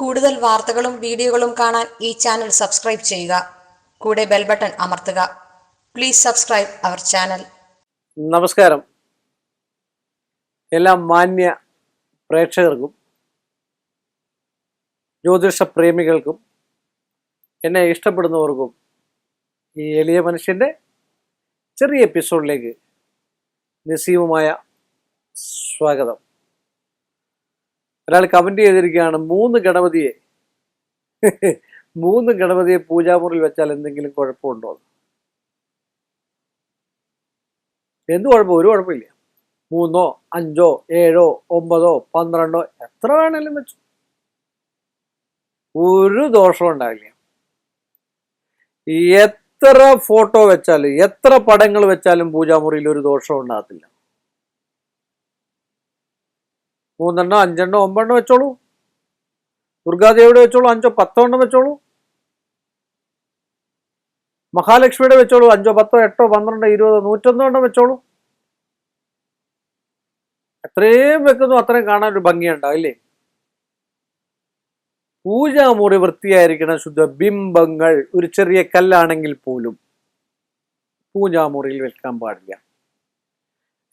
കൂടുതൽ വാർത്തകളും വീഡിയോകളും കാണാൻ ഈ ചാനൽ സബ്സ്ക്രൈബ് ചെയ്യുക. കൂടെ ബെൽ ബട്ടൺ അമർത്തുക. പ്ലീസ് സബ്സ്ക്രൈബ് അവർ ചാനൽ നമസ്കാരം. എല്ലാ മാന്യ പ്രേക്ഷകർക്കും ജ്യോതിഷ പ്രേമികൾക്കും എന്നെ ഇഷ്ടപ്പെടുന്നവർക്കും ഈ എളിയ മനുഷ്യന്റെ ചെറിയ എപ്പിസോഡിലേക്ക് നിസ്സീമമായ സ്വാഗതം. ഒരാൾ കമന്റ് ചെയ്തിരിക്കുകയാണ് മൂന്ന് ഗണപതിയെ. മൂന്ന് ഗണപതിയെ പൂജാമുറിയിൽ വെച്ചാൽ എന്തെങ്കിലും കുഴപ്പമുണ്ടോ. എന്ത് കുഴപ്പം? ഒരു കുഴപ്പമില്ല. മൂന്നോ അഞ്ചോ ഏഴോ ഒമ്പതോ പന്ത്രണ്ടോ എത്ര വേണേലും വെച്ചു. ഒരു ദോഷവും ഉണ്ടാവില്ല. എത്ര ഫോട്ടോ വെച്ചാലും എത്ര പടങ്ങൾ വെച്ചാലും പൂജാമുറിയിൽ ഒരു ദോഷവും ഉണ്ടാകത്തില്ല. മൂന്നെണ്ണോ അഞ്ചെണ്ണോ ഒമ്പെണ്ണം വെച്ചോളൂ. ദുർഗാദേവിയുടെ വെച്ചോളൂ അഞ്ചോ പത്തോ എണ്ണം വെച്ചോളൂ. മഹാലക്ഷ്മിയുടെ വെച്ചോളൂ അഞ്ചോ പത്തോ എട്ടോ പന്ത്രണ്ടോ ഇരുപതോ നൂറ്റൊന്നോ എണ്ണം വെച്ചോളൂ. എത്രയും വെക്കുന്നു അത്രയും കാണാൻ ഒരു ഭംഗിയുണ്ടാവും ഇല്ലേ പൂജാമുറി വൃത്തിയായിരിക്കണം ശുദ്ധ ബിംബങ്ങൾ. ഒരു ചെറിയ കല്ലാണെങ്കിൽ പോലും പൂജാമുറിയിൽ വെക്കാൻ പാടില്ല.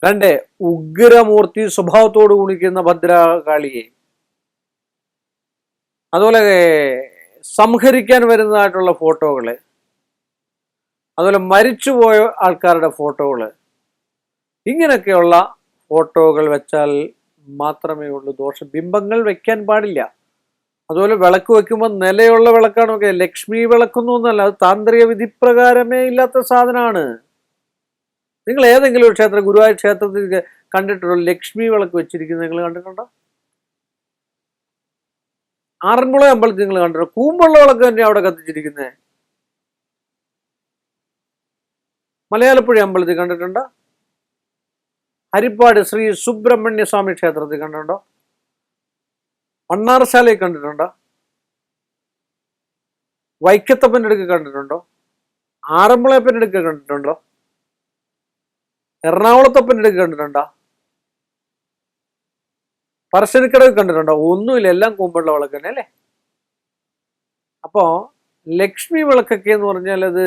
രണ്ട് ഉഗ്രമൂർത്തി സ്വഭാവത്തോട് കുണിക്കുന്ന ഭദ്രകാളിയെ. അതുപോലെ സംഹരിക്കാൻ വരുന്നതായിട്ടുള്ള ഫോട്ടോകൾ അതുപോലെ മരിച്ചുപോയ ആൾക്കാരുടെ ഫോട്ടോകൾ ഇങ്ങനെയൊക്കെയുള്ള ഫോട്ടോകൾ വെച്ചാൽ മാത്രമേ ഉള്ളൂ ദോഷം. ബിംബങ്ങൾ വെക്കാൻ പാടില്ല. അതുപോലെ വിളക്ക് വെക്കുമ്പോൾ നിലയുള്ള വിളക്കാണ് ഒക്കെ ലക്ഷ്മി വിളക്കൊന്നും ഒന്നല്ല അത് താന്ത്രിക വിധിപ്രകാരമേ ഇല്ലാത്ത സാധനമാണ്. നിങ്ങൾ ഏതെങ്കിലും ഒരു ക്ഷേത്രം ഗുരുവായൂർ ക്ഷേത്രത്തിൽ കണ്ടിട്ടുണ്ടോ? ലക്ഷ്മി വിളക്ക് വെച്ചിരിക്കുന്നത് നിങ്ങൾ കണ്ടിട്ടുണ്ടോ? ആറന്മുള അമ്പലത്തിൽ നിങ്ങൾ കണ്ടിട്ടുണ്ടോ? കൂമ്പള്ള വിളക്ക് തന്നെ അവിടെ കത്തിച്ചിരിക്കുന്നത്. മലയാളപ്പുഴ അമ്പലത്തിൽ കണ്ടിട്ടുണ്ടോ? ഹരിപ്പാട് ശ്രീ സുബ്രഹ്മണ്യ സ്വാമി ക്ഷേത്രത്തിൽ കണ്ടിട്ടുണ്ടോ? മണ്ണാറശാലയിൽ കണ്ടിട്ടുണ്ടോ? വൈക്കത്തപ്പന്റെ അടുക്ക് കണ്ടിട്ടുണ്ടോ? ആറന്മുളയപ്പന്റെ അടുക്ക് കണ്ടിട്ടുണ്ടോ? എറണാകുളത്തപ്പന്റെ ഇടയ്ക്ക് കണ്ടിട്ടുണ്ടോ? പറശ്ശനിക്കടവ് കണ്ടിട്ടുണ്ടോ? ഒന്നുമില്ല എല്ലാം കൂമ്പുള്ള വിളക്ക് തന്നെ അല്ലേ? അപ്പോ ലക്ഷ്മി വിളക്കൊക്കെ എന്ന് പറഞ്ഞാൽ അത്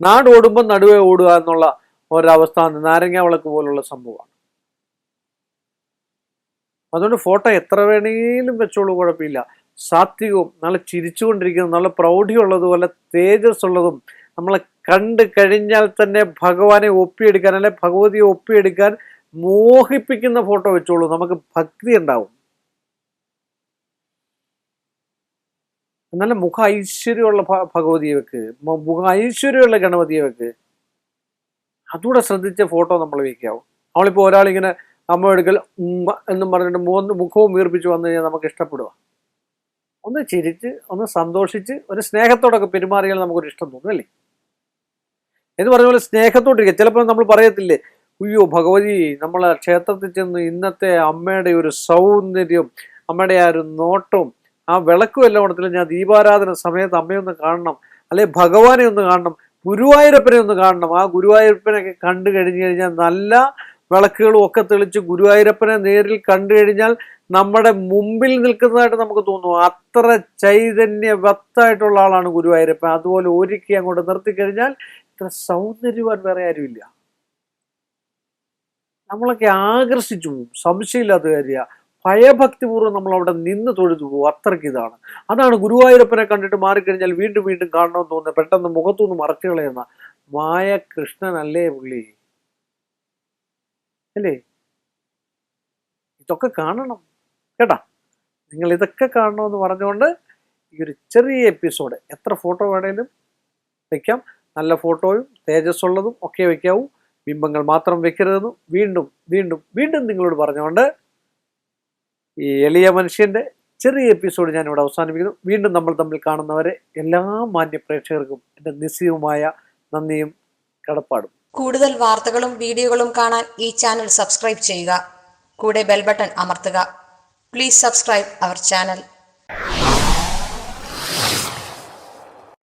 നാട് ഓടുമ്പോൾ നടുവേ ഓടുക എന്നുള്ള ഒരവസ്ഥ നാരങ്ങ വിളക്ക് പോലുള്ള സംഭവമാണ്. അതുകൊണ്ട് ഫോട്ടോ എത്ര വേണേലും വെച്ചോളൂ കുഴപ്പമില്ല. സാത്വികവും നല്ല ചിരിച്ചുകൊണ്ടിരിക്കുന്ന നല്ല പ്രൗഢിയുള്ളതുപോലെ തേജസ് ഉള്ളതും നമ്മളെ കണ്ട് കഴിഞ്ഞാൽ തന്നെ ഭഗവാനെ ഒപ്പിയെടുക്കാൻ അല്ലെ ഭഗവതിയെ ഒപ്പിയെടുക്കാൻ മോഹിപ്പിക്കുന്ന ഫോട്ടോ വെച്ചോളൂ. നമുക്ക് ഭക്തി ഉണ്ടാവും. നല്ല മുഖ ഐശ്വര്യമുള്ള ഭഗവതിയെ വെക്ക്. മുഖ ഐശ്വര്യമുള്ള ഗണപതിയെ വെക്ക്. അതുകൂടെ ശ്രദ്ധിച്ച ഫോട്ടോ നമ്മൾ വയ്ക്കാവും നമ്മളിപ്പോൾ ഒരാളിങ്ങനെ അമ്മ എടുക്കൽ എന്നും പറഞ്ഞിട്ട് മൂന്ന് മുഖവും വീർപ്പിച്ച് വന്നു കഴിഞ്ഞാൽ നമുക്ക് ഇഷ്ടപ്പെടുക ഒന്ന് ചിരിച്ച് ഒന്ന് സന്തോഷിച്ച് ഒരു സ്നേഹത്തോടൊക്കെ പെരുമാറിയാൽ നമുക്കൊരു ഇഷ്ടം തോന്നും അല്ലേ? എന്ന് പറഞ്ഞ പോലെ സ്നേഹത്തോട്ടിരിക്കുക. ചിലപ്പോൾ നമ്മൾ പറയത്തില്ലേ അയ്യോ ഭഗവതി നമ്മൾ ക്ഷേത്രത്തിൽ ചെന്ന് ഇന്നത്തെ അമ്മയുടെ ഒരു സൗന്ദര്യം അമ്മയുടെ ആ ഒരു നോട്ടവും ആ വിളക്കും എല്ലാം ഉണത്തില്ല ഞാൻ ദീപാരാധന സമയത്ത് അമ്മയൊന്ന് കാണണം അല്ലെ ഭഗവാനെ ഒന്ന് കാണണം ഗുരുവായൂരപ്പനെ ഒന്ന് കാണണം. ആ ഗുരുവായൂരപ്പനൊക്കെ കണ്ടു കഴിഞ്ഞു കഴിഞ്ഞാൽ നല്ല വിളക്കുകളും ഒക്കെ തെളിച്ച് ഗുരുവായൂരപ്പനെ നേരിൽ കണ്ടു കഴിഞ്ഞാൽ നമ്മുടെ മുമ്പിൽ നിൽക്കുന്നതായിട്ട് നമുക്ക് തോന്നും. അത്ര ചൈതന്യവത്തായിട്ടുള്ള ആളാണ് ഗുരുവായൂരപ്പൻ. അതുപോലെ ഒരുക്കി അങ്ങോട്ട് നിർത്തിക്കഴിഞ്ഞാൽ ഇത്ര സൗന്ദര്യവാൻ വേറെ ആരുമില്ല. നമ്മളൊക്കെ ആകർഷിച്ചു പോകും സംശയമില്ലാത്ത കാര്യ. ഭയഭക്തിപൂർവം നമ്മൾ അവിടെ നിന്ന് തൊഴുതു പോകും അത്രയ്ക്ക് ഇതാണ്. അതാണ് ഗുരുവായൂരപ്പനെ കണ്ടിട്ട് മാറിക്കഴിഞ്ഞാൽ വീണ്ടും വീണ്ടും കാണണമെന്ന് തോന്നുന്നത്. പെട്ടെന്ന് മുഖത്തുനിന്ന് മറച്ചുകളയുന്ന മായ കൃഷ്ണനല്ലേ പുള്ളി? അല്ലേ? ഇതൊക്കെ കാണണം. കേട്ടാ? നിങ്ങൾ ഇതൊക്കെ കാണണമെന്ന് പറഞ്ഞുകൊണ്ട് ഈ ഒരു ചെറിയ എപ്പിസോഡ് എത്ര ഫോട്ടോ വേണേലും വെക്കാം. നല്ല ഫോട്ടോയും തേജസ്സുള്ളതും ഒക്കെ വയ്ക്കാവൂ. ബിംബങ്ങൾ മാത്രം വെക്കരുതെന്നും വീണ്ടും വീണ്ടും വീണ്ടും നിങ്ങളോട് പറഞ്ഞുകൊണ്ട് ഈ എളിയ മനുഷ്യന്റെ ചെറിയ എപ്പിസോഡ് ഞാനിവിടെ അവസാനിപ്പിക്കുന്നു. വീണ്ടും നമ്മൾ തമ്മിൽ കാണുന്നവരെ എല്ലാ മാന്യ പ്രേക്ഷകർക്കും എന്റെ നിസ്സീയമായ നന്ദിയും കടപ്പാടും. കൂടുതൽ വാർത്തകളും വീഡിയോകളും കാണാൻ ഈ ചാനൽ സബ്സ്ക്രൈബ് ചെയ്യുക. കൂടെ ബെൽബട്ടൺ അമർത്തുക. Please subscribe our channel